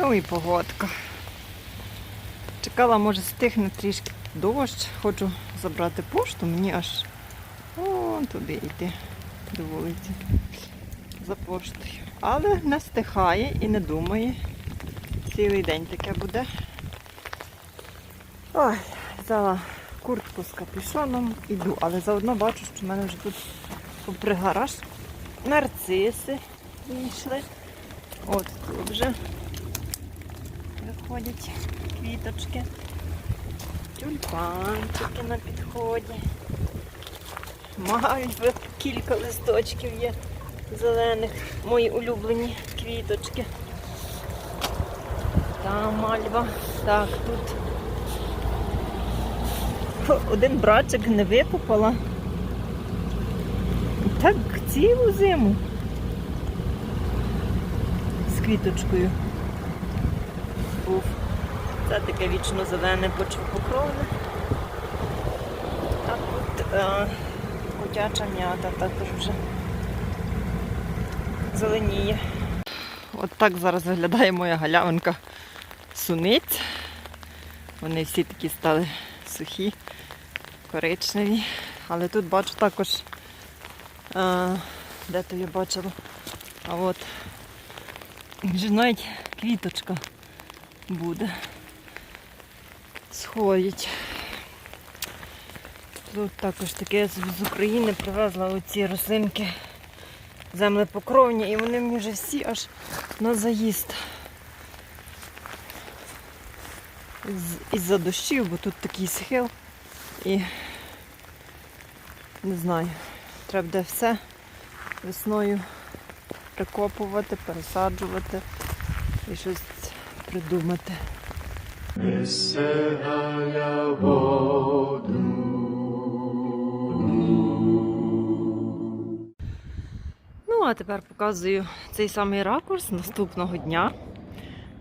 Ну і погодка. Чекала, може, стихне трішки дощ. Хочу забрати пошту, мені аж о, туди йти до вулиці. За поштою. Але не стихає і не думає. Цілий день таке буде. Ой, взяла куртку з капюшоном, іду, але заодно бачу, що в мене вже тут попри гараж нарциси вийшли. От тут вже виходять квіточки. Тюльпанчики на підході. Мають кілька листочків є зелених. Мої улюблені квіточки. Там мальва. Так, тут один брачик не викупала. Так цілу зиму. З квіточкою. Це таке вічно зелене почвопокровне. А тут е, котяча м'ята також вже зеленіє. От так зараз виглядає моя галявинка суниць. Вони всі такі стали сухі, коричневі. Але тут бачу також, е, де то я бачила, а от навіть квіточка буде. Сходять. Тут також таке з України привезла оці рослинки землепокровні, і вони мені вже всі аж на заїзд. Із-за дощів, бо тут такий схил. І не знаю, треба буде все весною прикопувати, пересаджувати і щось придумати. Несе Ну, а тепер показую цей самий ракурс наступного дня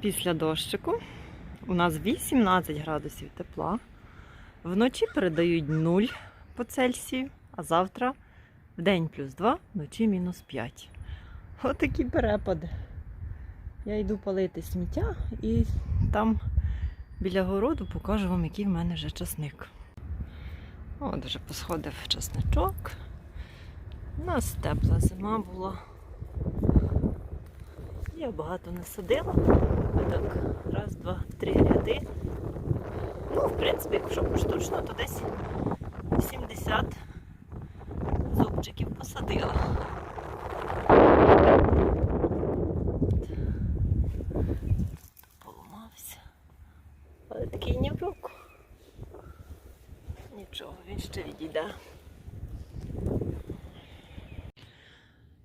після дощику. У нас 18 градусів тепла. Вночі передають 0 по Цельсію, а завтра в день плюс 2, вночі мінус 5. Отакі перепади. Я йду палити сміття і там біля городу покажу вам, який в мене вже часник. От вже посходив часничок. У нас тепла зима була. Я багато не садила. Так, раз, два, три ряди. Ну, в принципі, якщо поштучно, то десь 70 зубчиків посадила. Поламався. Але такий ніврок. Він відійде.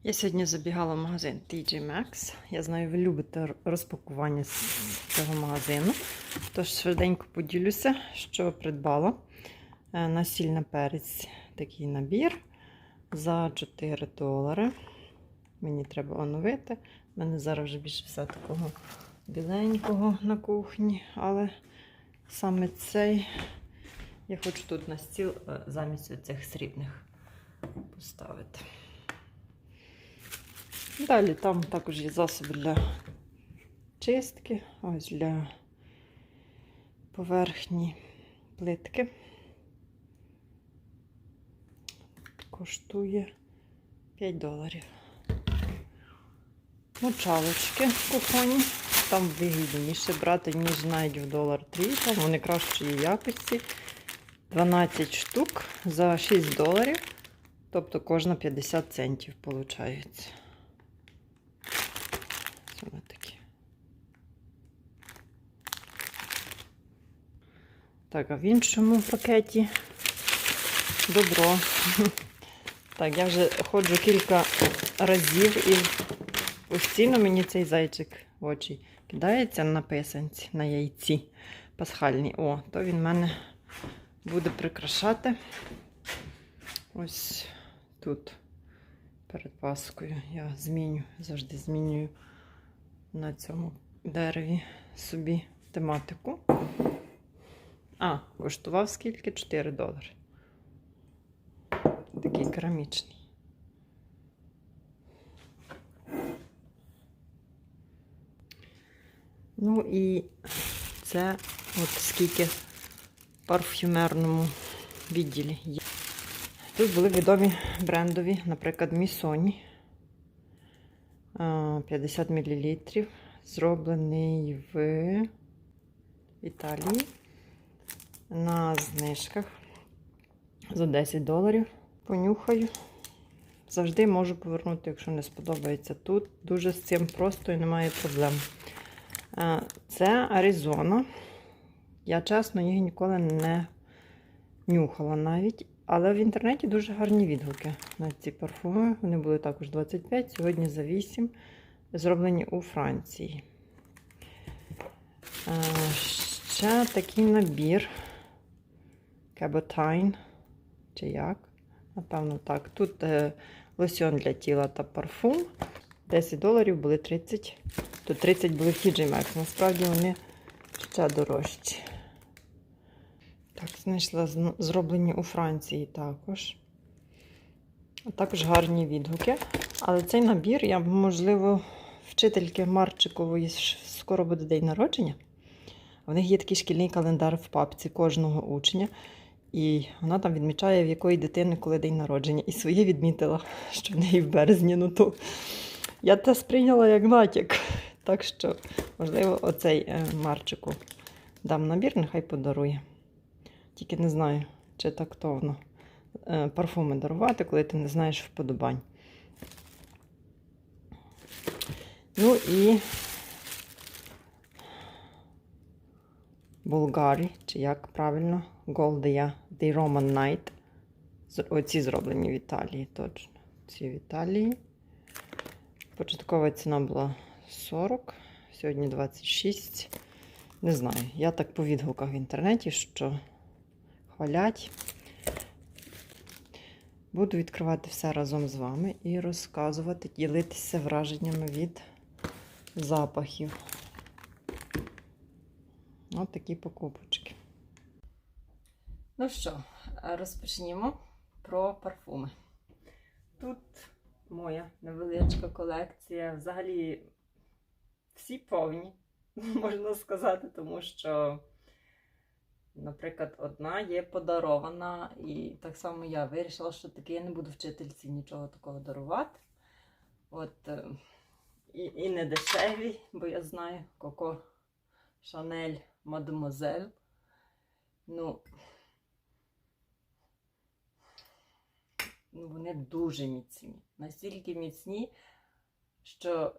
Я сьогодні забігала в магазин TJ Maxx. Я знаю, ви любите розпакування цього магазину. Тож швиденько поділюся, що придбала. Е, Насільна перець такий набір за 4 долари. Мені треба оновити. У мене зараз вже більше все такого біленького на кухні, але саме цей я хочу тут на стіл е, замість цих срібних поставити. Далі там також є засоби для чистки, ось для поверхні плитки. Коштує 5 доларів. Мочалочки кухонні. Там вигідніше брати, ніж навіть в долар 3. Там вони кращої якості. 12 штук за 6 доларів. Тобто кожна 50 центів виходить. Саме такі. Так, а в іншому пакеті добро. Так, я вже ходжу кілька разів і постійно мені цей зайчик в очі кидається на писанці, на яйці пасхальні. О, то він в мене буде прикрашати. Ось тут перед Паскою я зміню, завжди змінюю на цьому дереві собі тематику. А, коштував скільки? 4 долари. Такий керамічний. Ну і це от скільки парфюмерному відділі. Тут були відомі брендові, наприклад, Місоні. 50 мл. Зроблений в Італії на знижках за 10 доларів. Понюхаю. Завжди можу повернути, якщо не сподобається. Тут дуже з цим просто і немає проблем. Е, Це Аризона. Я чесно їх ніколи не нюхала навіть. Але в інтернеті дуже гарні відгуки на ці парфуми. Вони були також 25, сьогодні за 8. Зроблені у Франції. Е, Ще такий набір. Cabotain. Чи як? Напевно, так. Тут е, лосьон для тіла та парфум. 10 доларів були 30. Тут 30 були в TJ. Насправді вони ще дорожчі. Так, знайшла зроблені у Франції також. Також гарні відгуки. Але цей набір я, можливо, вчительки Марчикової скоро буде день народження. В них є такий шкільний календар в папці кожного учня. І вона там відмічає, в якої дитини коли день народження. І своє відмітила, що в неї в березні. Ну то я це сприйняла як натяк. Так що, можливо, оцей е, Марчику дам набір, нехай подарує. Тільки не знаю, чи тактовно е, парфуми дарувати, коли ти не знаєш вподобань. Ну і Булгарі, чи як правильно, Голдія The Roman Night. Оці зроблені в Італії, точно. Ці в Італії. Початкова ціна була 40, сьогодні 26. Не знаю. Я так по відгуках в інтернеті, що хвалять. Буду відкривати все разом з вами і розказувати, ділитися враженнями від запахів. Ось такі покупочки. Ну що, розпочнімо про парфуми. Тут моя невеличка колекція. Взагалі всі повні, можна сказати, тому що, наприклад, одна є подарована, і так само я вирішила, що таки я не буду вчительці нічого такого дарувати. От, е, і, і не дешеві, бо я знаю Коко Шанель Мадемуазель. Ну, ну, вони дуже міцні. Настільки міцні, що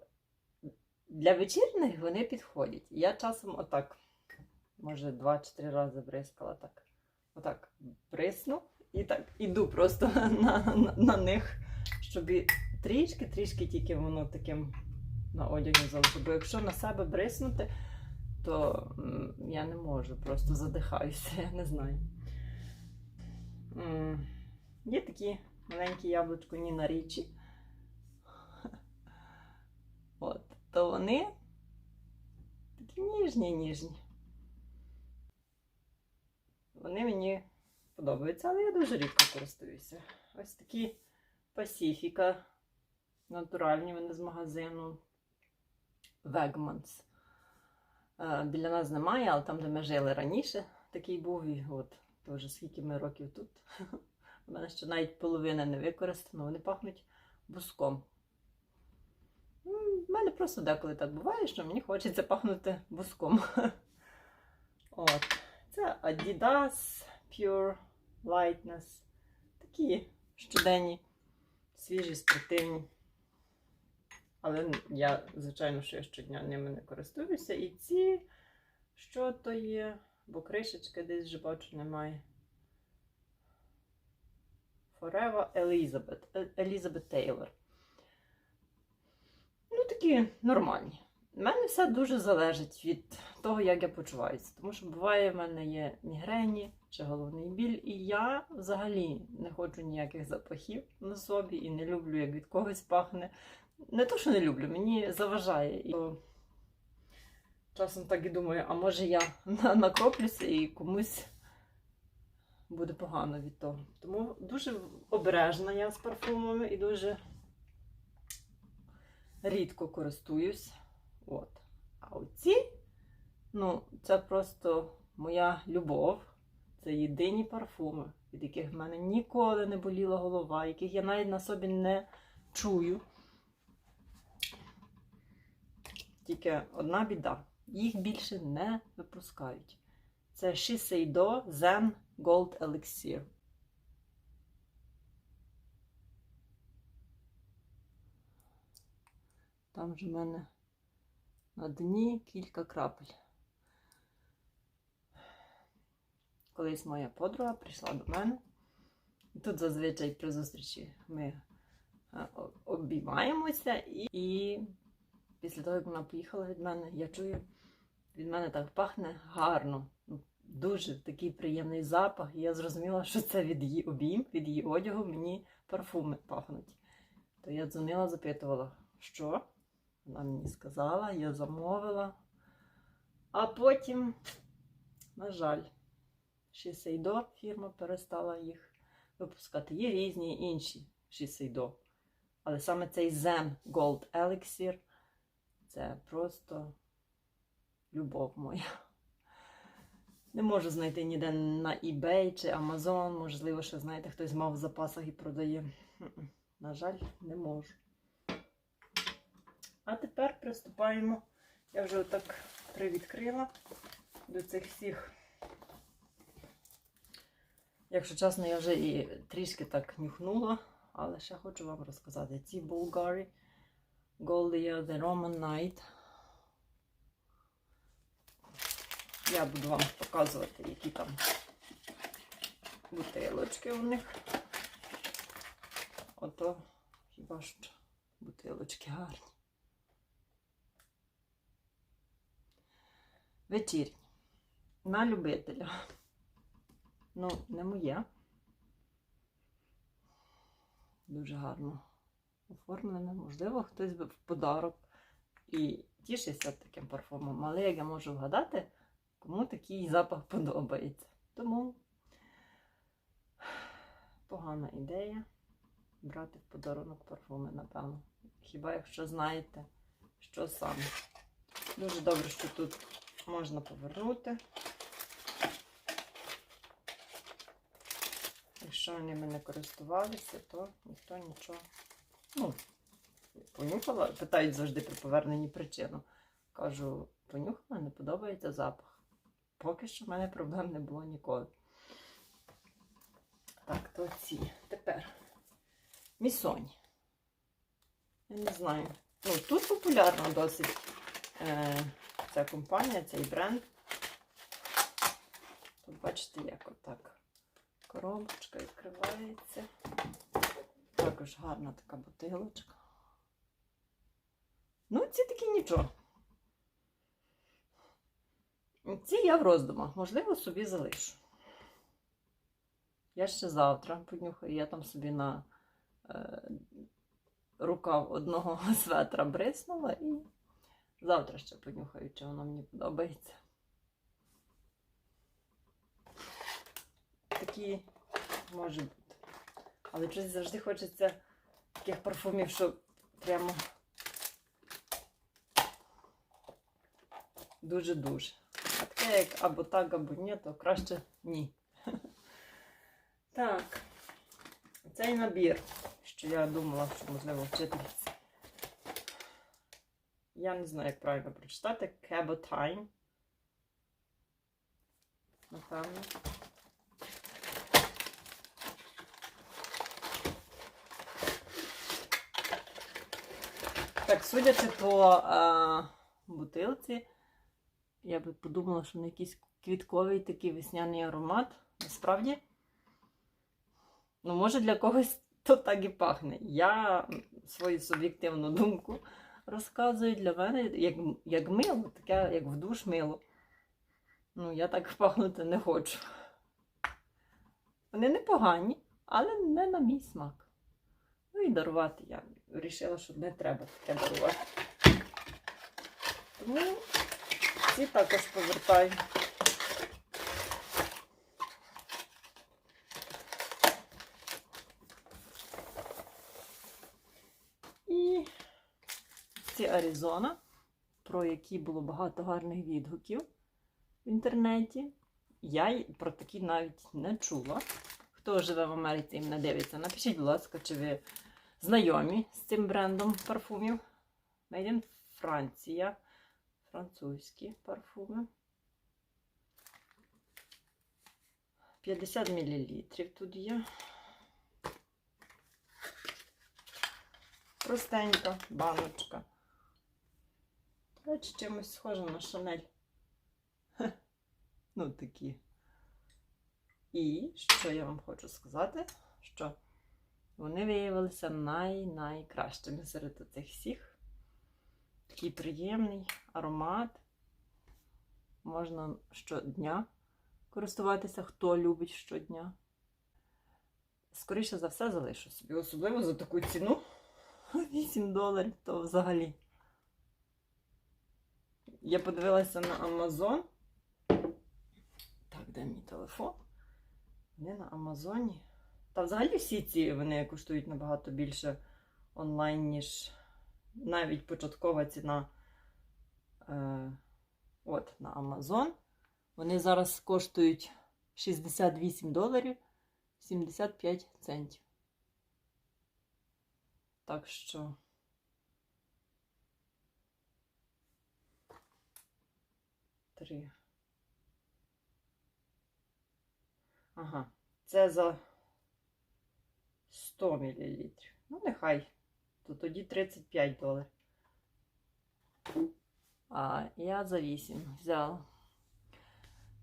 для вечірних вони підходять. Я часом отак, може, два-чотири рази бризкала так. Отак брисну і так іду просто на, на, на них, щоб трішки-трішки тільки воно таким на одягі залишило. Бо якщо на себе бриснути, то я не можу, просто задихаюся, я не знаю. Є такі маленькі яблучко Ніна Річі. От, то вони такі ніжні, ніжні. Вони мені подобаються, але я дуже рідко користуюся. Ось такі Пасіфіка. Натуральні вони з магазину. Е, Біля нас немає, але там, де ми жили раніше, такий був. І от теж скільки ми років тут. У мене ще навіть половина не використана, вони пахнуть буском. У мене просто деколи так буває, що мені хочеться пахнути буском. От. Це Adidas Pure Lightness. Такі щоденні, свіжі, спортивні. Але я, звичайно, що я щодня ними не користуюся. І ці, що то є, бо кришечки десь вже бачу немає. Forever Elizabeth. Е- Elizabeth Taylor. Ну, такі нормальні. У мене все дуже залежить від того, як я почуваюся. Тому що буває, в мене є мігрені чи головний біль, і я взагалі не хочу ніяких запахів на собі і не люблю, як від когось пахне. Не то, що не люблю, мені заважає. І часом так і думаю, а може я накоплюся і комусь буде погано від того. Тому дуже обережна я з парфумами і дуже рідко користуюсь. От. А оці Ну, це просто моя любов. Це єдині парфуми, від яких в мене ніколи не боліла голова, яких я навіть на собі не чую. Тільки одна біда. Їх більше не випускають. Це Shiseido Zen Gold Elixir. Там же в мене на дні кілька крапель. Колись моя подруга прийшла до мене. Тут зазвичай при зустрічі ми обіймаємося, і, і після того, як вона поїхала від мене, я чую, від мене так пахне гарно. Ну, Дуже такий приємний запах. І я зрозуміла, що це від її обійм, від її одягу мені парфуми пахнуть. То я дзвонила, запитувала, що? Вона мені сказала, я замовила. А потім, на жаль, Shiseido фірма перестала їх випускати. Є різні інші Shiseido. Але саме цей Zen Gold Elixir це просто любов моя. Не можу знайти ніде на eBay чи Amazon. Можливо, що знаєте, хтось мав в запасах і продає. На жаль, не можу. А тепер приступаємо. Я вже отак привідкрила до цих всіх. Якщо чесно, я вже і трішки так нюхнула, але ще хочу вам розказати. Ці Bulgari Goldia The Roman Night. Я буду вам показувати, які там бутилочки у них. Ото хіба що бутилочки гарні. Вечірні. На любителя. Ну, не моє. Дуже гарно оформлене. Можливо, хтось би в подарок і тішиться таким парфумом. Але як я можу вгадати, кому такий запах подобається. Тому погана ідея брати в подарунок парфуми, напевно. Хіба якщо знаєте, що саме. Дуже добре, що тут можна повернути. Якщо ними не користувалися, то ніхто нічого. Ну, понюхала, питають завжди при поверненні причину. Кажу, понюхала, не подобається запах. Поки що в мене проблем не було ніколи. Так, то ці. Тепер місоні. Я не знаю. Ну, тут популярна досить е, ця компанія, цей бренд. Тут бачите, як отак коробочка відкривається. Також гарна така бутилочка. Ну, ці такі нічого. Ці я в роздумах, можливо, собі залишу. Я ще завтра понюхаю, я там собі на е, рукав одного светра бриснула і завтра ще понюхаю, чи воно мені подобається. Такі може бути. Але щось завжди хочеться таких парфумів, що прямо дуже-дуже. А таке, як або так, або ні, то краще ні. Так, цей набір, що я думала, що можливо вчительці. Я не знаю, як правильно прочитати. Cabotine. Напевно. Так, судячи по е, бутилці, я би подумала, що на якийсь квітковий такий весняний аромат. Насправді, ну, може, для когось то так і пахне. Я свою суб'єктивну думку розказую для мене, як, як мило, таке, як в душ мило. Ну, я так пахнути не хочу. Вони непогані, але не на мій смак. Ну і дарувати я вирішила, що не треба таке дарувати. Тому ці також повертаю. І ці Аризона, про які було багато гарних відгуків. в інтернеті. Я про такі навіть не чула. Хто живе в Америці і мене дивиться, напишіть, будь ласка, чи ви знайомі з цим брендом парфумів. Made in Франція. Французькі парфуми. 50 мл тут є. Простенька баночка. Речі, чимось схоже на Шанель. Хе. Ну, такі. І що я вам хочу сказати, що вони виявилися най-найкращими серед цих всіх. Такий приємний аромат. Можна щодня користуватися, хто любить щодня. Скоріше за все, залишу собі, особливо за таку ціну. 8 доларів, то взагалі. Я подивилася на Amazon. Так, де мій телефон? Вони на Амазоні. Та взагалі всі ці вони коштують набагато більше онлайн, ніж навіть початкова ціна. Е, от на Amazon. Вони зараз коштують 68 доларів 75 центів. Так що. Три. Ага, це за 100 мл. Ну, нехай. То тоді 35 доларів. А я за 8 взяла.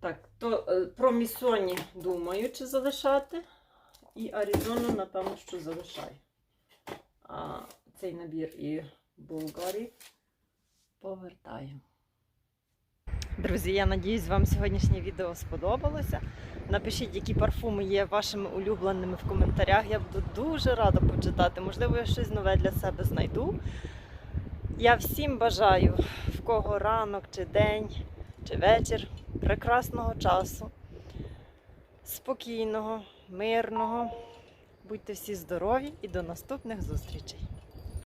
Так, то е, про Місоні думаю, чи залишати. І Аризону, напевно, що залишаю. А цей набір і Булгарі повертаю. Друзі, я надіюсь, вам сьогоднішнє відео сподобалося. Напишіть, які парфуми є вашими улюбленими в коментарях. Я буду дуже рада почитати. Можливо, я щось нове для себе знайду. Я всім бажаю, в кого ранок, чи день, чи вечір, прекрасного часу, спокійного, мирного. Будьте всі здорові і до наступних зустрічей!